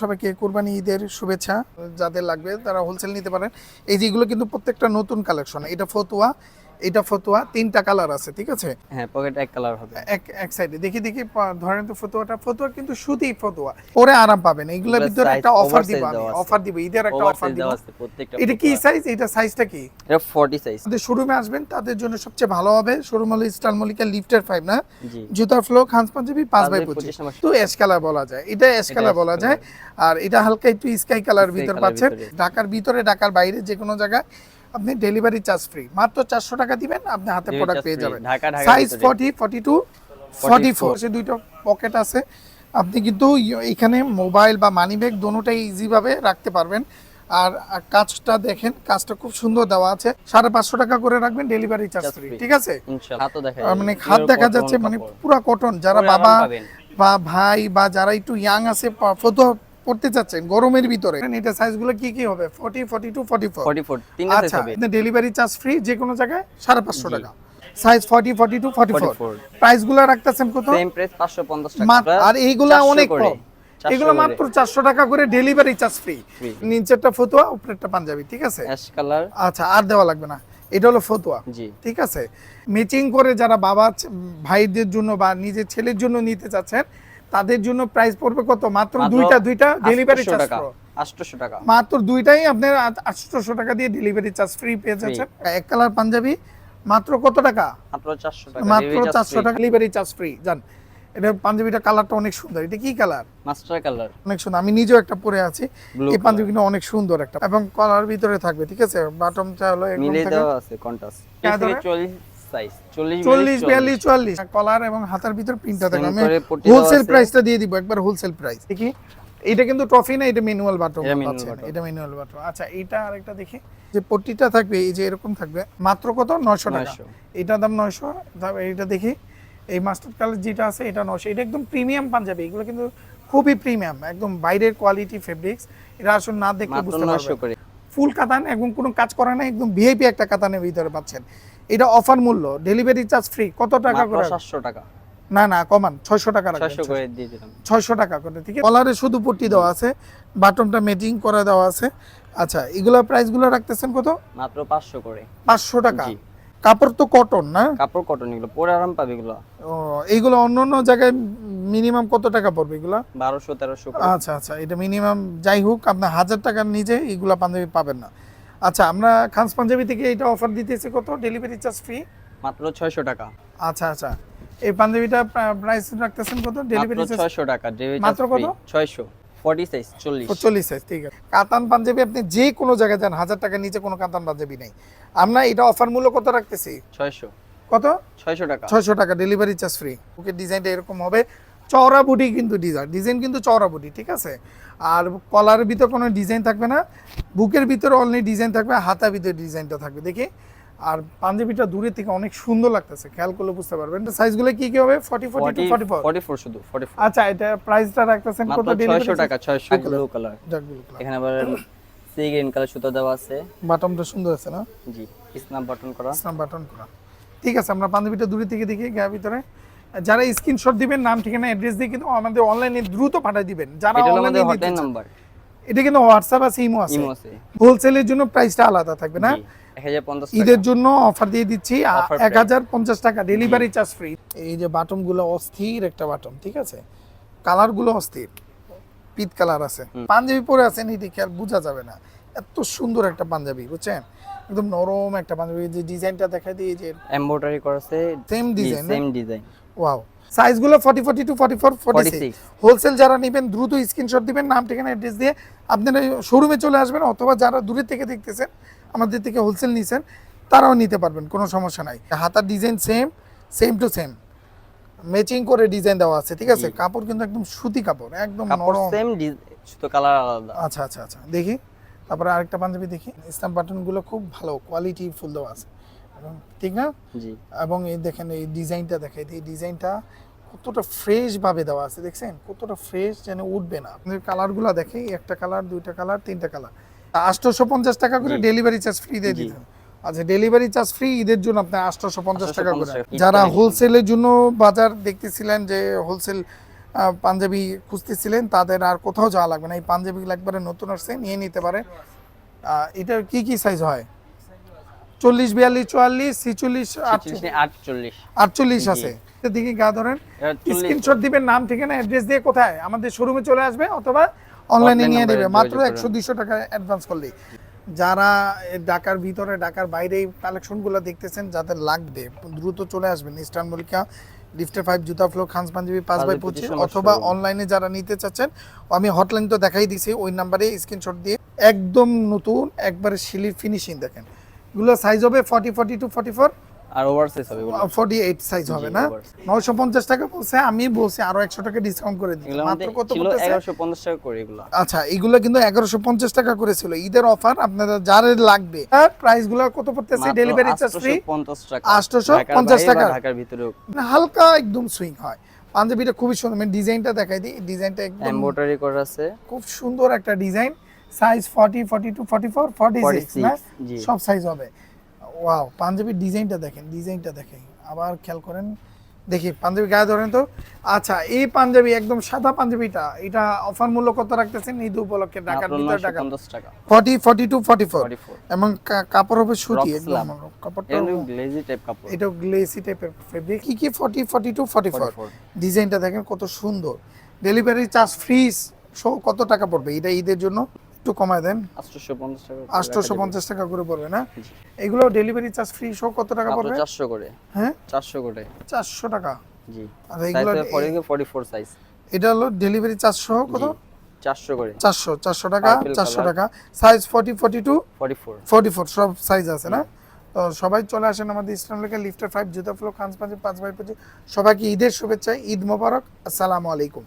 সবাইকে কোরবানি ঈদের শুভেচ্ছা যাদের লাগবে তারা হোলসেল নিতে পারেন। এই যেগুলো কিন্তু প্রত্যেকটা নতুন কালেকশন এটা ফতুয়া এটা ফতুয়া তিনটা কালার আছে ঠিক আছে? হ্যাঁ পকেট এক কালার হবে। এক এক সাইডে দেখি দেখি ধরেন তো ফতুয়াটা। ফতুয়া কিন্তু সুতি ফতোয়া। পরে আরাম পাবেন। এগুলোর এগুলো ভিতরে একটা অফার দিব আমি। অফার দিব ঈদের একটা অফার দিব। এটা কি সাইজ এটা সাইজটা কি? এটা 40 সাইজ আমাদের শোরুমে আসবেন তাদের জন্য সবচেয়ে ভালো হবে। শোরুম হলো স্টার মলিকা লিফটার ফাইভ না? জি। জুতার ফ্লো খান পাঞ্জাবি পাঁচ পাঁচ বাই বাই পঁচিশ। পঁচিশ নাম্বার। তো অ্যাশ কালার বলা যায়। এটা অ্যাশ এটা কালার বলা যায়। আর এটা হালকা একটু স্কাই কালার ভিতর পাচ্ছেন। ঢাকার ভিতরে ঢাকার বাইরে যে কোনো জায়গায় আপনি ডেলিভারি চার্জ ফ্রি মাত্র চারশো টাকা দিবেন আপনি হাতে প্রোডাক্ট পেয়ে যাবেন। Size. Forty forty two forty four সে দুইটা পকেট আছে। আপনি কিন্তু এখানে মোবাইল বা মানি ব্যাগ দোনোটাই ইজিভাবে রাখতে পারবেন। আর কাজটা দেখেন কাজটা খুব সুন্দর দেওয়া আছে। সাড়ে পাঁচশো টাকা করে রাখবেন ডেলিভারি চার্জ ফ্রি ঠিক আছে? মানে হাত দেখা যাচ্ছে মানে পুরা কটন যারা বাবা বা ভাই বা যারা একটু ইয়াং আছে পড়তে চাচ্ছেন গরমের ভিতরে। এটা সাইজগুলো কি কি হবে? Forty forty two forty four 44 তিনটা সাইজ আচ্ছা হবে। ডেলিভারি চার্জ ফ্রি যে কোনো জায়গায় সাড়ে পাঁচশো জি। টাকা। Size forty forty two forty four 44 প্রাইসগুলো রাখতেছেন কত? সেম প্রাইস 550 টাকা। আর এইগুলা অনেক কম। এগুলো মাত্র চারশো টাকা করে ডেলিভারি চার্জ ফ্রি। নিচেরটা ফতুয়া উপরেরটা পাঞ্জাবি ঠিক আছে? অ্যাশ কালার আচ্ছা আর দেওয়া লাগবে না। এটা হলো ফতুয়া জি। ঠিক আছে? ম্যাচিং করে যারা বাবা ভাইদের জন্য বা নিজের ছেলের জন্য নিতে চাচ্ছেন তাদের জন্য প্রাইস পড়বে কত? মাত্র দুইটা দুইটা ডেলিভারি চার্জ টাকা 800 টাকা। মাত্র দুইটাই আপনার আটশোশো টাকা দিয়ে ডেলিভারি চার্জ ফ্রি পেয়ে যাচ্ছেন। এক কালার পাঞ্জাবি মাত্র কত টাকা? মাত্র 400 টাকা মাত্র চারশো টাকা ডেলিভারি চার্জ ফ্রি জান এটা পাঞ্জাবিটা কালারটা অনেক সুন্দর। এটা কি কালার মাস্টার কালার। অনেক সুন্দর। আমি নিজেও একটা পরে আছি। এই পাঞ্জাবিটা অনেক সুন্দর একটা। এবং কলার ভিতরে থাকবে ঠিক আছে? বাটমটা হলো মিলে দেওয়া আছে কন্টাস হ্যাঁ, 40 সাইজ 40 চল্লিশ বিয়াল্লিশ চুয়াল্লিশ। কলার এবং হাতার ভিতর প্রিন্টটা আমি হোলসেল প্রাইসটা দিয়ে দিব একবার হোলসেল প্রাইস দেখি। এটা কিন্তু ট্রফি না এটা ম্যানুয়াল বাটন এটা। এটা ম্যানুয়াল বাটন আচ্ছা এটা আরেকটা দেখি। যে পট্টিটা থাকবে এই যে এরকম থাকবে মাত্র কত? নয়শো টাকা। 900 এটার দাম নয়শো। তারপর এটা দেখি। এই মাস্টার কালার যেটা আছে এটা নয়শো। এটা একদম প্রিমিয়াম পাঞ্জাবি। এগুলো কিন্তু খুবই প্রিমিয়াম একদম বাইরের কোয়ালিটি ফেব্রিক্স এটা আসলে না দেখলে বুঝতে পারবেন। ফুল কাতান এবং কোনো কাজ করা নাই একদম ভিআইপি একটা কাতানের ভিতরে পাচ্ছেন। এটা অফার মূল্য। ডেলিভারি চার্জ ফ্রি কত টাকা করে? 700 টাকা। না না কমান। ছয়শো টাকা রাখবেন। 600 করে দিয়ে দিলাম। ছয়শো টাকা করে ঠিক আছে? কলারে শুধু পট্টি দেওয়া আছে। বাটনটা মেটিং করে দেওয়া আছে। আচ্ছা এগুলো প্রাইসগুলো রাখতেছেন কত? মাত্র 500 করে। পাঁচশো টাকা। জি। কাপড় তো কটন না? কাপড় কটন এগুলো পরে আরাম পাবে এগুলো। ও এইগুলো অন্য অন্য জায়গায় মিনিমাম কত টাকা পড়বে এগুলো? 1200 1300 আচ্ছা আচ্ছা এটা মিনিমাম যাই হোক আপনার হাজার টাকার নিচে এইগুলো পাঞ্জাবি পাবেন না। আচ্ছা আমরা খানস পাঞ্জাবি থেকে এটা অফার দিতেছি কত? ডেলিভারি চার্জ ফ্রি মাত্র 600 টাকা। আচ্ছা আচ্ছা। এই পাঞ্জাবিটা প্রাইস রাখতেছেন কত? ডেলিভারি চার্জ 600 টাকা মাত্র কত? 600 40 সাইজ 40 চল্লিশ। সাইজ ঠিক আছে। কাতান পাঞ্জাবি আপনি যে কোনো জায়গায় যান টাকার নিচে কোনো কাতান পাঞ্জাবি নেই। আমরা এটা অফার মূল্য কত রাখতেছি? 600 কত? 600 টাকা। ছয়শো টাকা ডেলিভারি চার্জ ফ্রি ওকে ডিজাইনটা এরকম হবে। চওড়া বুটি কিন্তু ডিজাইন ডিজাইন কিন্তু চওড়া বুটি ঠিক আছে? আর কলারের ভিতর কোনো ডিজাইন থাকবে না বুকের ভিতরে অনলি ডিজাইন থাকবে হাতা ভিতরে ডিজাইনটা থাকবে দেখি? আর পাঞ্জাবিটা দূরে থেকে অনেক সুন্দর লাগতেছে খেয়াল করলে বুঝতে পারবেন। এটা সাইজগুলো কি কি হবে? Forty forty two 40 forty four 44 শুধু 44 আচ্ছা এটা প্রাইসটা রাখতেছেন কত ডেলিভারি 600 টাকা 600 ব্লু কালার এখানে আবার সি গ্রিন কালার সুতো দেওয়া আছে। বাটনটা সুন্দর আছে না? জি স্ন্যাপ বাটন করা। স্ন্যাপ বাটন করা। ঠিক আছে আমরা পাঞ্জাবিটা দূরে থেকে দেখি গায়ের ভিতরে। যারা স্ক্রিনশট দিবেন নাম ঠিকানা অ্যাড্রেস দিয়ে কিন্তু আমাদের অনলাইনে দ্রুত পাঠিয়ে দিবেন। যারা অনলাইনে হটলাইন। নাম্বার এটা কিন্তু হোয়াটসঅ্যাপ আছে ইমো আছে। হোলসেলের জন্য প্রাইসটা আলাদা থাকবে না? জি 1050 ঈদের জন্য অফার দিয়ে দিচ্ছি এক হাজার পঞ্চাশ টাকা ডেলিভারি চার্জ ফ্রি এই যে বাটনগুলো অস্থির একটা বাটন ঠিক আছে? কালারগুলো অস্থির। পিত কালার আছে। পাঞ্জাবি পরে আছেন এটি খেয়াল বোঝা যাবে না। এত সুন্দর একটা পাঞ্জাবি বুঝছেন? একদম নরম একটা পাঞ্জাবি যে ডিজাইনটা দেখাই দিয়ে যে এমব্রয়ডারি করা আছে same design same design wow সাইজগুলো forty forty two forty four forty 46 wholesale যারা নেবেন দ্রুত স্ক্রিনশট দিবেন নাম ঠিকানা অ্যাড্রেস দিয়ে আপনারা শোরুমে চলে আসবেন অথবা যারা দূরে থেকে দেখতেছেন আমাদের থেকে হোলসেল নিছেন তারাও নিতে পারবেন কোনো সমস্যা নাই। হাতার design same same to same matching করে ডিজাইন দেওয়া আছে ঠিক আছে? কাপড় কিন্তু একদম সুতি কাপড় একদম নরম। সেম শুধু কালার আলাদা। আচ্ছা আচ্ছা আচ্ছা দেখি। তারপরে আরেকটা পাঞ্জাবি দেখি স্ট্যাম্প বাটনগুলো খুব ভালো কোয়ালিটি ফুল দেওয়া আছে। ঠিক না? এবং এই দেখেন এই ডিজাইনটা দেখাই এই ডিজাইনটা কতটা ফ্রেশ ভাবে দেওয়া আছে দেখছেন? কতটা ফ্রেশ যেন উঠবে না। আপনাদের কালারগুলো দেখে একটা কালার দুইটা কালার তিনটা কালার আটশোশো পঞ্চাশ টাকা করে ডেলিভারি চার্জ ফ্রি দিয়ে। দিতেন আচ্ছা ডেলিভারি চার্জ ফ্রি ঈদের জন্য আপনার আটশোশো পঞ্চাশ টাকা করে। যারা হোলসেলের জন্য বাজার দেখতেছিলেন যে হোলসেল পাঞ্জাবি খুঁজতেছিলেন তাদের আর কোথাও যাওয়া লাগবে না। এই পাঞ্জাবিগুলো একবারে নতুন আসছে নিয়ে নিতে পারে। এটার কি কি সাইজ হয়? চল্লিশ বিয়াল্লিশ চুয়াল্লিশ ছিচল্লিশ আটচল্লিশ? আটচল্লিশ। আছে। দিকে গা ধরেন। স্ক্রিনশট দিবেন নাম ঠিকানা অ্যাড্রেস দিয়ে কোথায়? আমাদের শোরুমে চলে আসবে অথবা অনলাইনে নিয়ে নেবে। মাত্র একশো দুইশো টাকা অ্যাডভান্স করলেই। যারা ঢাকার ভিতরে ঢাকার বাইরে কালেকশনগুলো দেখতেছেন যাদের লাগবে দ্রুত চলে আসবেন। ইস্টার্ন মলিকা লিফটের ফাইভ জুতা ফ্লো খান্স পাঞ্জাবি পাঁচ বাই পঁচিশ পঁচিশ অথবা অনলাইনে যারা নিতে চাচ্ছেন আমি হটলাইন তো দেখাই দিছি ওই নাম্বারে স্ক্রিনশট দিয়ে একদম নতুন একবারে শিলির ফিনিশিং দেখেন। এগুলো সাইজ হবে forty forty two forty four আর ওভার সাইজ হবে এগুলো ফর্টি এইট সাইজ হবে না? oversize। নয়শো পঞ্চাশ টাকা বলছে আমি বলছি আরও একশো টাকা ডিসকাউন্ট করে দিই মাত্র কত? এগারোশো পঞ্চাশ টাকা করে এগুলো। আচ্ছা এগুলো কিন্তু এগারোশো পঞ্চাশ টাকা করেছিল ঈদের অফার আপনারা যার লাগবে আর প্রাইসগুলো কত পড়তেছে? ডেলিভারি চার্জ ফ্রি 850 টাকা। 850 ঢাকার বাইরে বা টাকা। ঢাকার ভিতরেও। হালকা একদম সুইং হয়। পাঞ্জাবিটা খুবই সুন্দর। মানে ডিজাইনটা দেখাই দিই। ডিজাইনটা একদম এমব্রয়ডারি করা আছে। খুব সুন্দর একটা design size forty forty two forty four forty six 46 না সব সাইজ হবে। ওয়াও পাঞ্জাবির ডিজাইনটা দেখেন ডিজাইনটা দেখেন। আবার খেয়াল করেন দেখি পাঞ্জাবি গায়ে ধরেন তো। আচ্ছা এই পাঞ্জাবি একদম সাদা পাঞ্জাবিটা এটা অফার মূল্য কত রাখতেছেন? ঈদ উপলক্ষে ঢাকার ভিতরে টাকা। 950 টাকা। Forty forty two forty four 44 এবং কাপড় হবে সুতি একদম কাপড়টা গ্লেজি টাইপ কাপড়। এটা গ্লেসি টাইপের ফেব্রিক কি কি forty forty two forty four 44 ডিজাইনটা দেখেন কত সুন্দর। ডেলিভারি চার্জ ফ্রি কত টাকা পড়বে? এটা ঈদের জন্য? একটু কমায় দেন। 850 টাকা করে আটশোশো পঞ্চাশ টাকা করে পড়বে না? এগুলো ডেলিভারি চার্জ ফ্রি সো কত টাকা পড়বে? 400 করে। হ্যাঁ? 400 করে। চারশো টাকা। জি। আর সাইজ এগুলো হবে 40 44 সাইজ এটা হলো ডেলিভারি চার্জ সহ কত? জি 400 করে। চারশো চারশো টাকা Purple চারশো color। টাকা। Size forty forty two 44 forty four সব সাইজ আছে না? তো সবাই চলে আসেন আমাদের ইসলাম লেখা লিফটার ফাইভ জুতা ফ্লো খানস পাঁচ পাঁচ বাই পঁচিশ সবাইকে ঈদের শুভেচ্ছা ঈদ মোবারক। আসসালামু আলাইকুম।